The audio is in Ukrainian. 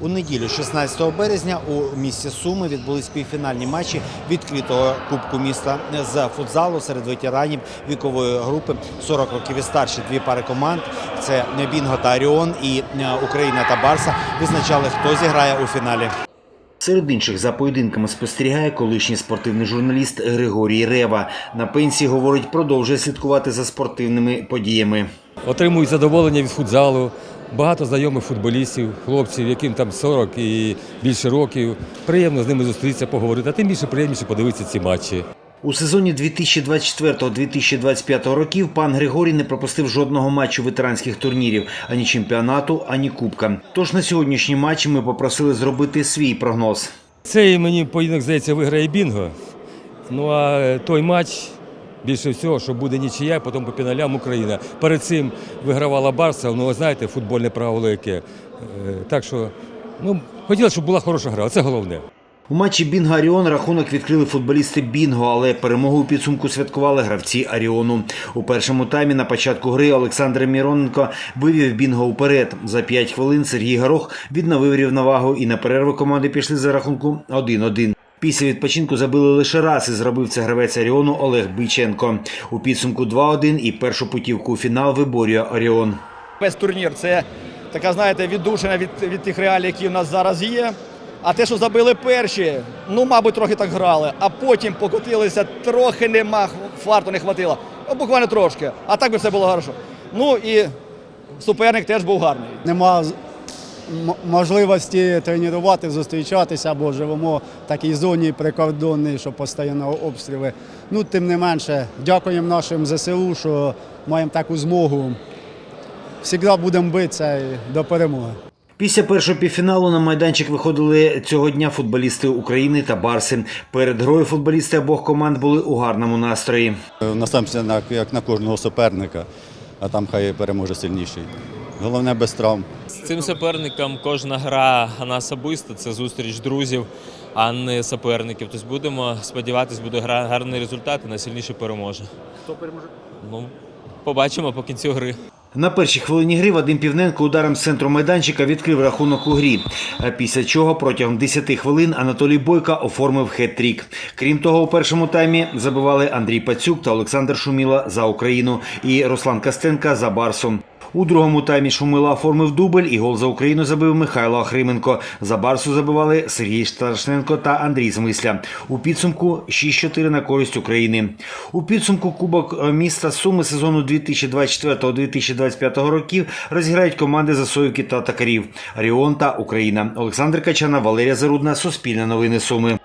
У неділю, 16 березня, у місті Суми відбулись півфінальні матчі відкритого кубку міста з футзалу серед ветеранів вікової групи 40 років і старші. Дві пари команд це Бінго та Аріон і е, Україна та Барса визначали, хто зіграє у фіналі. Серед інших за поєдинками спостерігає колишній спортивний журналіст Григорій Рева. На пенсії говорить, продовжує слідкувати за спортивними подіями. отримують задоволення від футзалу. Багато знайомих футболістів, хлопців, яким там 40 і більше років. Приємно з ними зустрітися, поговорити, а тим більше приємніше подивитися ці матчі. У сезоні 2024-2025 років пан Григорій не пропустив жодного матчу ветеранських турнірів, ані чемпіонату, ані кубка. Тож на сьогоднішній матч ми попросили зробити свій прогноз. Цей мені поєдинок, здається, виграє Бінго. Ну а той матч більше всього, що буде нічия, потім по піналям Україна. Перед цим вигравала Барса, ну ви знаєте, футбольне правило яке. Е, Так що, ну, хотілося, щоб була хороша гра, це головне. У матчі Бінго Аріон рахунок відкрили футболісти Бінго, але перемогу у підсумку святкували гравці Аріону. У першому таймі на початку гри Олександр Міроненко вивів Бінго уперед. За 5 хвилин Сергій Горох відновив рівновагу і на перерву команди пішли за рахунку 1-1. Після відпочинку забили лише раз і зробив це гравець Аріону Олег Биченко. У підсумку 2-1 і першу путівку у фінал виборює Оріон. Весь турнір це така, знаєте, віддушина від, від тих реалій, які в нас зараз є. А те, що забили перші, ну, мабуть, трохи так грали, а потім покотилися, трохи нема, фарту не хватило. Ну, буквально трошки. А так би все було хорошо. Ну і суперник теж був гарний. нема можливості тренувати, зустрічатися, бо живемо в такій зоні прикордонній, що постійно обстріли. Ну, тим не менше, дякуємо нашим ЗСУ, що маємо таку змогу. Всігда будемо битися і до перемоги. Після першого півфіналу на майданчик виходили цього дня футболісти України та Барси. Перед грою футболісти обох команд були у гарному настрої. Насамперед, як на кожного суперника, а там хай переможе сильніший. Головне без травм. З цим суперником кожна гра вона особиста, це зустріч друзів, а не суперників. Тобто будемо сподіватися, буде гра гарний результат і найсильніше переможе. Хто переможе? Ну, побачимо по кінцю гри. На першій хвилині гри Вадим Півненко ударом з центру майданчика відкрив рахунок у грі. Після чого протягом 10 хвилин Анатолій Бойко оформив хет-трік. Крім того, у першому таймі забивали Андрій Пацюк та Олександр Шуміла за Україну і Руслан Костенка за Барсу. У другому таймі Шумила оформив дубль і гол за Україну забив Михайло Ахрименко. За Барсу забивали Сергій Старшненко та Андрій Змисля. У підсумку 6-4 на користь України. У підсумку Кубок е, міста Суми сезону 2024-2025 років розіграють команди Засоївки та Такарів. Оріон та Україна. Олександр Качана, Валерія Зарудна, Суспільне новини Суми.